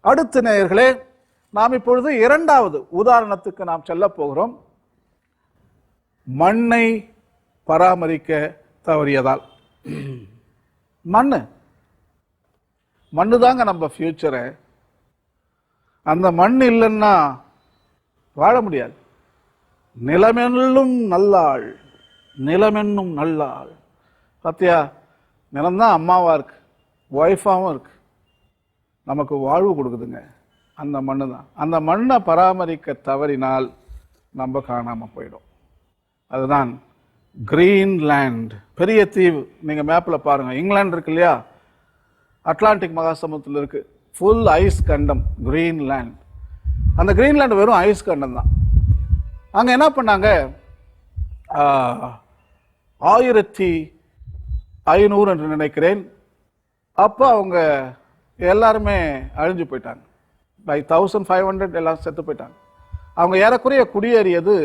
அடுத்த நேயர்களே நாம் இப்பொழுது இரண்டாவது உதாரணத்துக்கு நாம் செல்ல போகிறோம். மண்ணை பராமரிக்க தவறியதால். மண்ணு. மண்ணு தாங்க நம்ம ஃபியூச்சரை அந்த மண் இல்லைன்னா வாழ முடியாது. நிலமென்னும் நல்லாள். நிலமென்னும் நல்லாள். பார்த்தியா நிலம்தான் அம்மாவாக இருக்கு. ஒய்ஃபாகவும் இருக்கு. நமக்கு வாழ்வு கொடுக்குதுங்க. அந்த மண்ணு தான் அந்த மண்ணை பராமரிக்க தவறினால் நம்ம காணாமல் போயிடும். அதுதான் கிரீன்லேண்ட் பெரிய தீவு. நீங்கள் மேப்பில் பாருங்கள் இங்கிலாந்து இருக்கு இல்லையா? அட்லாண்டிக் மகாசமுத்திரத்தில் இருக்குது ஃபுல் ஐஸ் கண்டம். கிரீன்லேண்ட் அந்த கிரீன்லேண்ட் வெறும் ஐஸ் கண்டம் தான். அங்கே என்ன பண்ணாங்க? ஆயிரத்தி ஐநூறு என்று நினைக்கிறேன். அப்போ அவங்க எல்லாருமே அழிஞ்சு போயிட்டாங்க. பை தௌசண்ட் ஃபைவ் ஹண்ட்ரட் எல்லாம் செத்து போயிட்டாங்க. அவங்க ஏறக்குறைய குடியேறியது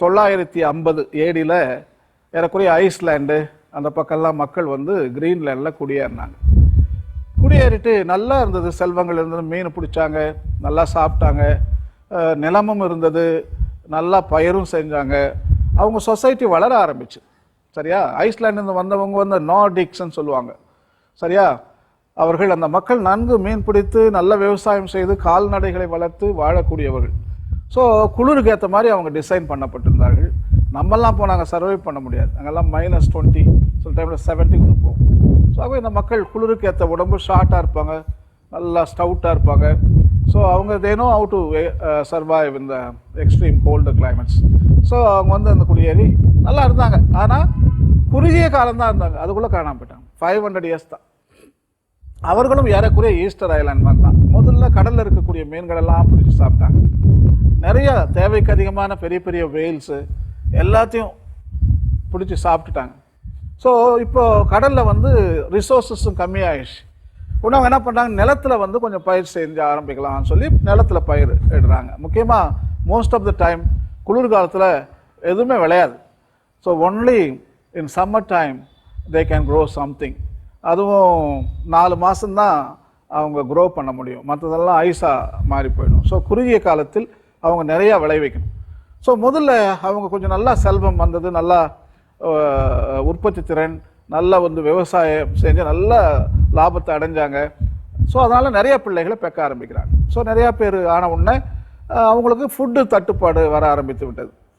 தொள்ளாயிரத்தி ஐம்பது ஏடியில் ஏறக்குறைய ஐஸ்லேண்டு அந்த பக்கம்லாம் மக்கள் வந்து கிரீன்லேண்டில் குடியேறினாங்க. குடியேறிட்டு நல்லா இருந்தது செல்வங்கள் இருந்தது மீன் பிடிச்சாங்க நல்லா சாப்பிட்டாங்க நிலமும் இருந்தது நல்லா பயிரும் செஞ்சாங்க. அவங்க சொசைட்டி வளர ஆரம்பிச்சு. சரியா? ஐஸ்லாண்டிலிருந்து வந்தவங்க வந்து நார்டிக்ஸ்ன்னு சொல்லுவாங்க. சரியா? அவர்கள் அந்த மக்கள் நன்கு மீன் பிடித்து நல்ல விவசாயம் செய்து கால்நடைகளை வளர்த்து வாழக்கூடியவர்கள். ஸோ குளிருக்கு ஏற்ற மாதிரி அவங்க டிசைன் பண்ணப்பட்டிருந்தார்கள். நம்மெல்லாம் போனாங்க சர்வை பண்ண முடியாது. அங்கெல்லாம் மைனஸ் டுவெண்ட்டி சில டைமில் செவன்ட்டி கூட போகும் ஸோ ஆகவே இந்த மக்கள் குளிருக்கு ஏற்ற உடம்பு ஷார்ட்டாக இருப்பாங்க. நல்லா ஸ்டவுட்டாக இருப்பாங்க. ஸோ அவங்க they know how to survive இந்த எக்ஸ்ட்ரீம் கோல்டு கிளைமேட்ஸ் ஸோ அவங்க வந்து அந்த குடியேறி நல்லா இருந்தாங்க. ஆனால் குறுகிய காலம் தான் இருந்தாங்க. அதுக்குள்ளே காணாமல் போயிட்டாங்க. ஃபைவ் ஹண்ட்ரட் இயர்ஸ் தான். அவர்களும் ஏறக்குறைய ஈஸ்டர் ஐலாண்ட் மாதிரி தான். முதல்ல கடலில் இருக்கக்கூடிய மீன்களெல்லாம் பிடிச்சி சாப்பிட்டாங்க. நிறைய தேவைக்கு அதிகமான பெரிய பெரிய வெயில்ஸு எல்லாத்தையும் பிடிச்சி சாப்பிட்டுட்டாங்க. ஸோ இப்போது கடலில் வந்து ரிசோர்ஸஸும் கம்மியாயிடுச்சு. உணவு என்ன பண்ணுறாங்க நிலத்துல வந்து கொஞ்சம் பயிர் செஞ்சு ஆரம்பிக்கலாம்னு சொல்லி நிலத்துல பயிர் இடுறாங்க. முக்கியமாக மோஸ்ட் ஆஃப் த டைம் குளிர்காலத்தில் எதுவுமே விளையாது. So only in summer time they can grow something அதுவும் நாலு மாதம்தான் அவங்க க்ரோ பண்ண முடியும். மற்றதெல்லாம் ஐஸாக மாறி போயிடும். ஸோ குறுகிய காலத்தில் அவங்க நிறையா விளைவிக்கணும் ஸோ முதல்ல அவங்க கொஞ்சம் நல்லா செல்வம் வந்தது நல்லா உற்பத்தி திறன் நல்லா வந்து விவசாயம் செஞ்சு நல்ல லாபத்தை அடைஞ்சாங்க. ஸோ அதனால் நிறைய பிள்ளைகளை பெக்க ஆரம்பிக்கிறாங்க. ஸோ நிறையா பேர் ஆன உடனே அவங்களுக்கு ஃபுட்டு தட்டுப்பாடு வர ஆரம்பித்து விட்டது.